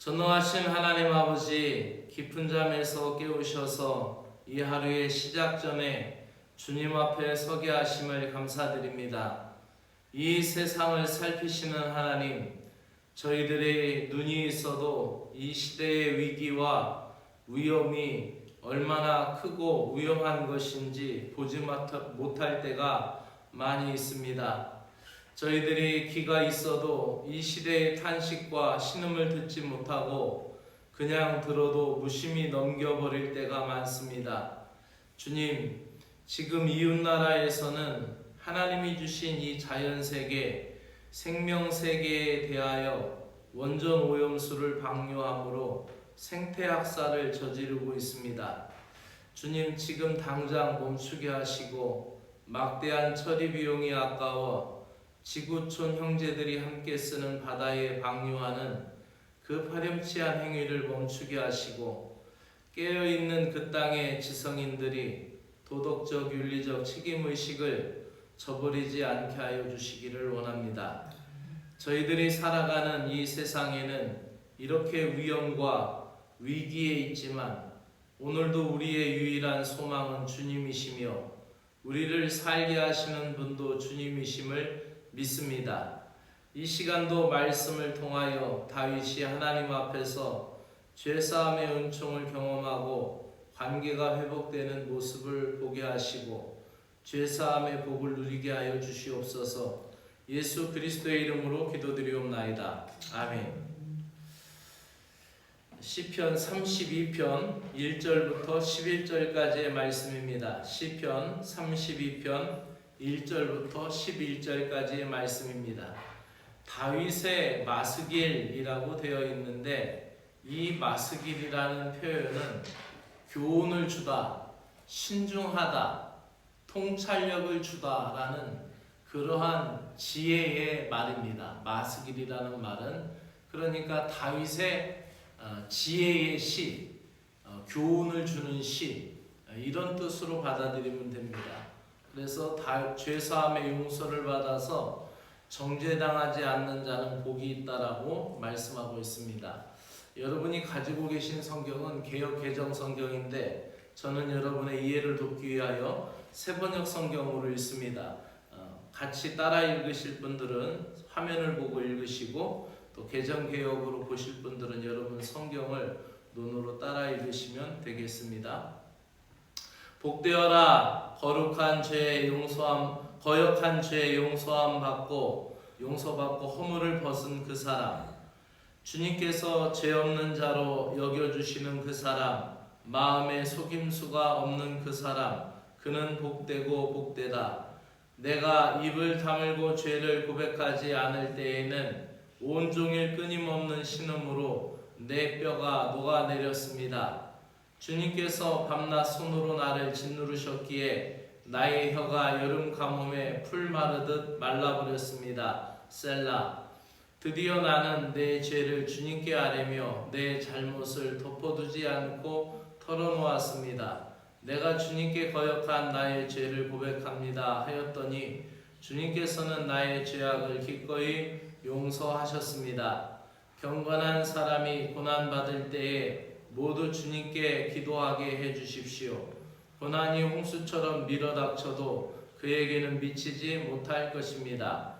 전능하신 하나님 아버지 깊은 잠에서 깨우셔서 이 하루의 시작 전에 주님 앞에 서게 하심을 감사드립니다. 이 세상을 살피시는 하나님, 저희들의 눈이 있어도 이 시대의 위기와 위험이 얼마나 크고 위험한 것인지 보지 못할 때가 많이 있습니다. 저희들이 귀가 있어도 이 시대의 탄식과 신음을 듣지 못하고 그냥 들어도 무심히 넘겨버릴 때가 많습니다. 주님, 지금 이웃나라에서는 하나님이 주신 이 자연세계, 생명세계에 대하여 원전 오염수를 방류함으로 생태학살을 저지르고 있습니다. 주님, 지금 당장 멈추게 하시고 막대한 처리 비용이 아까워 지구촌 형제들이 함께 쓰는 바다에 방류하는 그 파렴치한 행위를 멈추게 하시고 깨어 있는 그 땅의 지성인들이 도덕적 윤리적 책임 의식을 저버리지 않게 하여 주시기를 원합니다. 저희들이 살아가는 이 세상에는 이렇게 위험과 위기에 있지만 오늘도 우리의 유일한 소망은 주님이시며 우리를 살게 하시는 분도 주님이심을 믿습니다. 이 시간도 말씀을 통하여 다윗이 하나님 앞에서 죄사함의 은총을 경험하고 관계가 회복되는 모습을 보게 하시고 죄사함의 복을 누리게 하여 주시옵소서. 예수 그리스도의 이름으로 기도드리옵나이다. 아멘. 시편 32편 1절부터 11절까지의 말씀입니다. 시편 32편 1절부터 11절까지의 말씀입니다. 다윗의 마스길이라고 되어 있는데 이 마스길이라는 표현은 교훈을 주다, 신중하다, 통찰력을 주다라는 그러한 지혜의 말입니다. 마스길이라는 말은 그러니까 다윗의 어, 지혜의 시, 어, 교훈을 주는 시 어, 이런 뜻으로 받아들이면 됩니다. 그래서 다 죄사함의 용서를 받아서 정죄당하지 않는 자는 복이 있다라고 말씀하고 있습니다. 여러분이 가지고 계신 성경은 개역 개정 성경인데 저는 여러분의 이해를 돕기 위하여 세번역 성경으로 읽습니다. 같이 따라 읽으실 분들은 화면을 보고 읽으시고 또 개정 개역으로 보실 분들은 여러분 성경을 눈으로 따라 읽으시면 되겠습니다. 복되어라. 거룩한 죄 용서함 거역한 죄 용서함 받고 용서받고 허물을 벗은 그 사람. 주님께서 죄 없는 자로 여겨 주시는 그 사람 마음에 속임수가 없는 그 사람 그는 복되고 복되다. 내가 입을 다물고 죄를 고백하지 않을 때에는 온종일 끊임없는 신음으로 내 뼈가 녹아내렸습니다. 주님께서 밤낮 손으로 나를 짓누르셨기에 나의 혀가 여름 가뭄에 풀 마르듯 말라버렸습니다. 셀라. 드디어 나는 내 죄를 주님께 아뢰며 내 잘못을 덮어두지 않고 털어놓았습니다. 내가 주님께 거역한 나의 죄를 고백합니다 하였더니 주님께서는 나의 죄악을 기꺼이 용서하셨습니다. 경건한 사람이 고난받을 때에 모두 주님께 기도하게 해 주십시오. 고난이 홍수처럼 밀어닥쳐도 그에게는 미치지 못할 것입니다.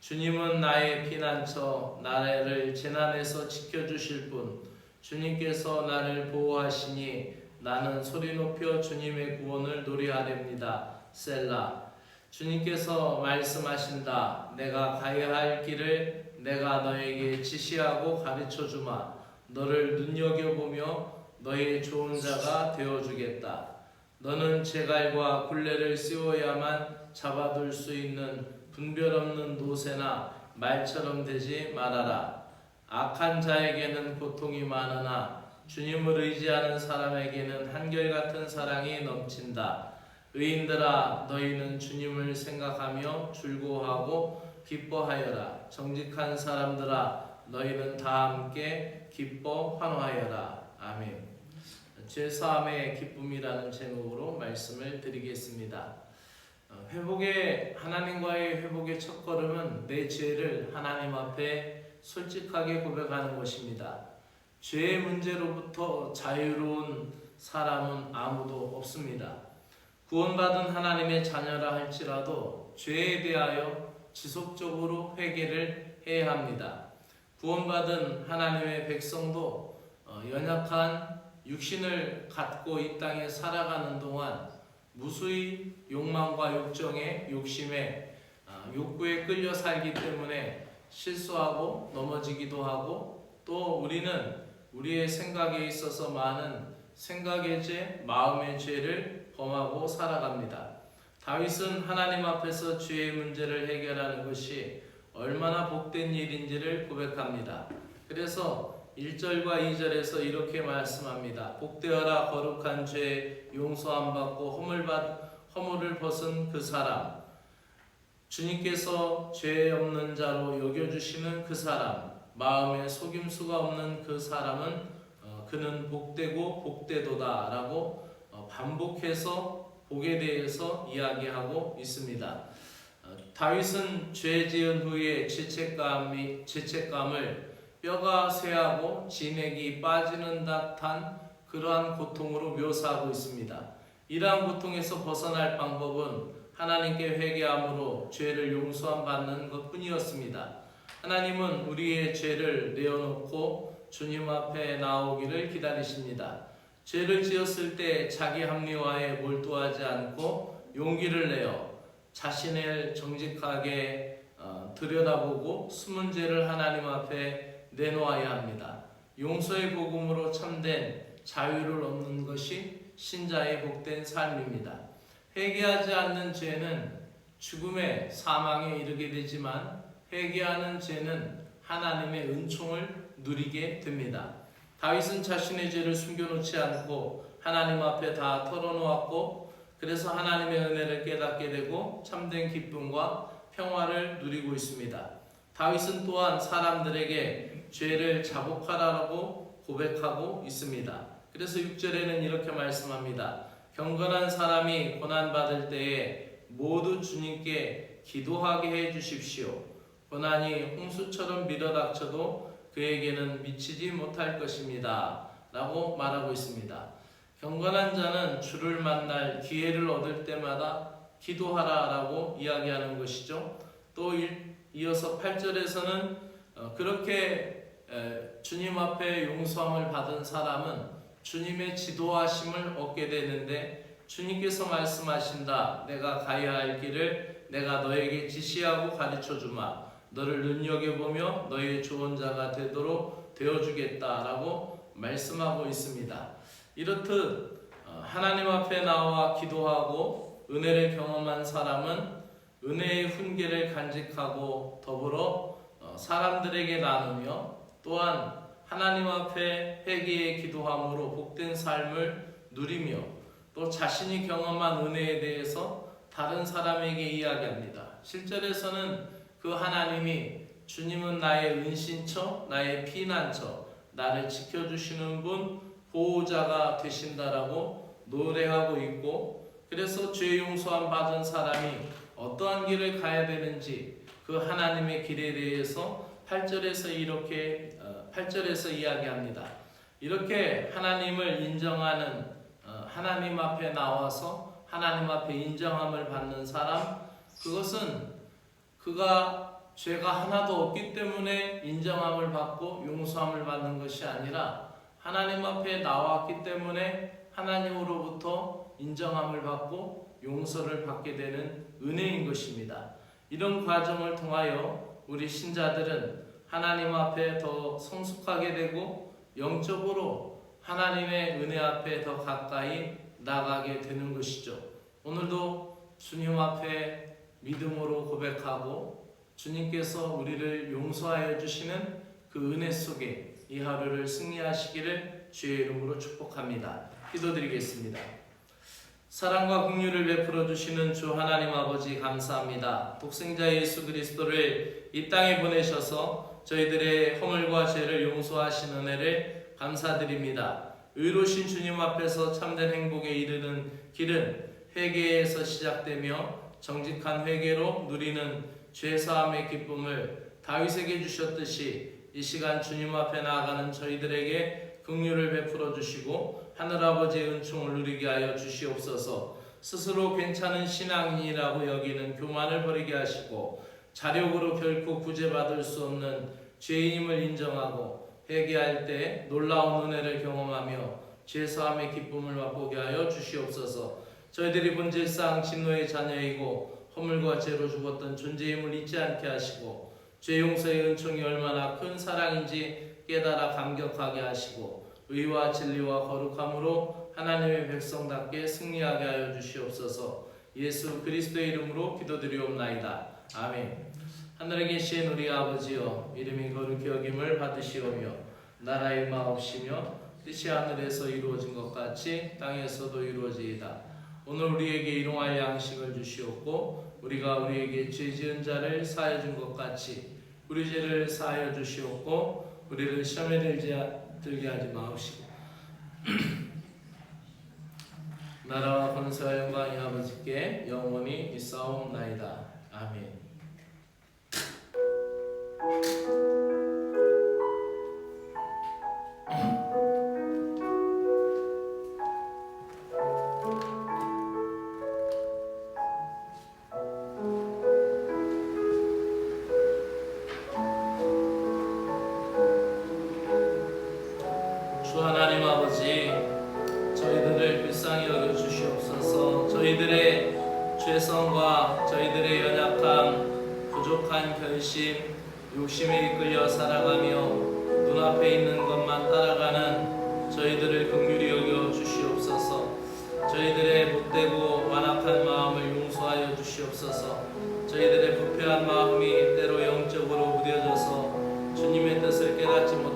주님은 나의 피난처, 나를 재난에서 지켜주실 분, 주님께서 나를 보호하시니 나는 소리 높여 주님의 구원을 노래하렵니다. 셀라. 주님께서 말씀하신다. 내가 가야 할 길을 내가 너에게 지시하고 가르쳐 주마. 너를 눈여겨보며 너의 좋은 자가 되어주겠다. 너는 제갈과 굴레를 씌워야만 잡아둘 수 있는 분별 없는 노새나 말처럼 되지 말아라. 악한 자에게는 고통이 많으나 주님을 의지하는 사람에게는 한결같은 사랑이 넘친다. 의인들아 너희는 주님을 생각하며 즐거워하고 기뻐하여라. 정직한 사람들아 너희는 다 함께 기뻐 환호하여라. 아멘. 죄사함의 기쁨이라는 제목으로 말씀을 드리겠습니다. 어, 회복의 하나님과의 회복의 첫 걸음은 내 죄를 하나님 앞에 솔직하게 고백하는 것입니다. 죄의 문제로부터 자유로운 사람은 아무도 없습니다. 구원받은 하나님의 자녀라 할지라도 죄에 대하여 지속적으로 회개를 해야 합니다. 구원받은 하나님의 백성도 어, 연약한 육신을 갖고 이 땅에 살아가는 동안 무수히 욕망과 욕정에 욕심에 아, 욕구에 끌려 살기 때문에 실수하고 넘어지기도 하고 또 우리는 우리의 생각에 있어서 많은 생각의 죄, 마음의 죄를 범하고 살아갑니다. 다윗은 하나님 앞에서 죄의 문제를 해결하는 것이 얼마나 복된 일인지를 고백합니다. 그래서 1절과 2절에서 이렇게 말씀합니다. 복되어라 거룩한 죄 용서함 받고 허물 받 허물을 벗은 그 사람 주님께서 죄 없는 자로 여겨 주시는 그 사람 마음에 속임수가 없는 그 사람은 어, 그는 복되고 복되도다라고 어, 반복해서 복에 대해서 이야기하고 있습니다. 어, 다윗은 죄 지은 후에 죄책감이 죄책감을 뼈가 쇠하고 진액이 빠지는 듯한 그러한 고통으로 묘사하고 있습니다. 이러한 고통에서 벗어날 방법은 하나님께 회개함으로 죄를 용서함 받는 것 뿐이었습니다. 하나님은 우리의 죄를 내어놓고 주님 앞에 나오기를 기다리십니다. 죄를 지었을 때 자기 합리화에 몰두하지 않고 용기를 내어 자신을 정직하게 어, 들여다보고 숨은 죄를 하나님 앞에 내놓아야 합니다. 용서의 복음으로 참된 자유를 얻는 것이 신자의 복된 삶입니다. 회개하지 않는 죄는 죽음의 사망에 이르게 되지만 회개하는 죄는 하나님의 은총을 누리게 됩니다. 다윗은 자신의 죄를 숨겨놓지 않고 하나님 앞에 다 털어놓았고 그래서 하나님의 은혜를 깨닫게 되고 참된 기쁨과 평화를 누리고 있습니다. 다윗은 또한 사람들에게 죄를 자복하라고 고백하고 있습니다. 그래서 6절에는 이렇게 말씀합니다. 경건한 사람이 고난받을 때에 모두 주님께 기도하게 해 주십시오. 고난이 홍수처럼 밀어닥쳐도 그에게는 미치지 못할 것입니다. 라고 말하고 있습니다. 경건한 자는 주를 만날 기회를 얻을 때마다 기도하라 라고 이야기하는 것이죠. 또 이어서 8절에서는 어, 그렇게 주님 앞에 용서함을 받은 사람은 주님의 지도하심을 얻게 되는데 주님께서 말씀하신다. 내가 가야 할 길을 내가 너에게 지시하고 가르쳐 주마. 너를 눈여겨보며 너의 좋은 자가 되도록 되어주겠다라고 말씀하고 있습니다. 이렇듯 어, 하나님 앞에 나와 기도하고 은혜를 경험한 사람은 은혜의 훈계를 간직하고 더불어 어, 사람들에게 나누며 또한 하나님 앞에 회개의 기도함으로 복된 삶을 누리며 또 자신이 경험한 은혜에 대해서 다른 사람에게 이야기합니다. 실절에서는 그 하나님이 주님은 나의 은신처, 나의 피난처, 나를 지켜주시는 분, 보호자가 되신다라고 노래하고 있고 그래서 죄 용서함 받은 사람이 어떠한 길을 가야 되는지 그 하나님의 길에 대해서 8절에서 이렇게 8절에서 이야기합니다. 이렇게 하나님을 인정하는 어, 하나님 앞에 나와서 하나님 앞에 인정함을 받는 사람 그것은 그가 죄가 하나도 없기 때문에 인정함을 받고 용서함을 받는 것이 아니라 하나님 앞에 나왔기 때문에 하나님으로부터 인정함을 받고 용서를 받게 되는 은혜인 것입니다. 이런 과정을 통하여 우리 신자들은 하나님 앞에 더 성숙하게 되고 영적으로 하나님의 은혜 앞에 더 가까이 나가게 되는 것이죠. 오늘도 주님 앞에 믿음으로 고백하고 주님께서 우리를 용서하여 주시는 그 은혜 속에 이 하루를 승리하시기를 주의 이름으로 축복합니다. 기도드리겠습니다. 사랑과 긍휼을 베풀어 주시는 주 하나님 아버지 감사합니다. 독생자 예수 그리스도를 이 땅에 보내셔서 저희들의 허물과 죄를 용서하신 은혜를 감사드립니다. 의로신 주님 앞에서 참된 행복에 이르는 길은 회개에서 시작되며 정직한 회개로 누리는 죄 사함의 기쁨을 다윗에게 주셨듯이 이 시간 주님 앞에 나아가는 저희들에게 긍휼을 베풀어 주시고 하늘아버지의 은총을 누리게 하여 주시옵소서. 스스로 괜찮은 신앙인이라고 여기는 교만을 버리게 하시고 자력으로 결코 구제받을 수 없는 죄인임을 인정하고 회개할 때 놀라운 은혜를 경험하며 죄사함의 기쁨을 맛보게 하여 주시옵소서. 저희들이 본질상 진노의 자녀이고 허물과 죄로 죽었던 존재임을 잊지 않게 하시고 죄 용서의 은총이 얼마나 큰 사랑인지 깨달아 감격하게 하시고 의와 진리와 거룩함으로 하나님의 백성답게 승리하게 하여 주시옵소서. 예수 그리스도의 이름으로 기도드리옵나이다. 아멘. 하늘에 계신 우리 아버지여 이름이 거룩히 여김을 받으시오며 나라의 마옵시며 뜻이 하늘에서 이루어진 것 같이 땅에서도 이루어지이다. 오늘 우리에게 일용할 양식을 주시옵고 우리가 우리에게 죄 지은 자를 사하여 준것 같이 우리 죄를 사하여 주시옵고 우리를 시험에 들게 하지 마옵시고 나라와 권세와 영광이 아버지께 영원히 있사옵나이다. 아멘. 죄성과 저희들의 연약함 부족한 결심 욕심에 이끌려 살아가며 눈앞에 있는 것만 따라가는 저희들을 긍휼히 여겨 주시옵소서. 저희들의 못되고 완악한 마음을 용서하여 주시옵소서. 저희들의 부패한 마음이 때로 영적으로 무뎌져서 주님의 뜻을 깨닫지 못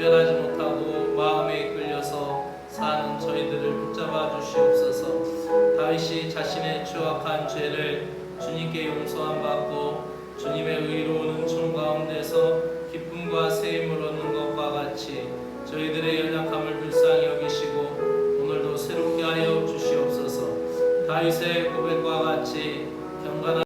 분별하지 못하고 마음에 이끌려서 사는 저희들을 붙잡아 주시옵소서. 다윗이 자신의 추악한 죄를 주님께 용서한 받고 주님의 의로운 은총 가운데서 기쁨과 세임을 얻는 것과 같이 저희들의 연약함을 불쌍히 여기시고 오늘도 새롭게 하여 주시옵소서. 다윗의 고백과 같이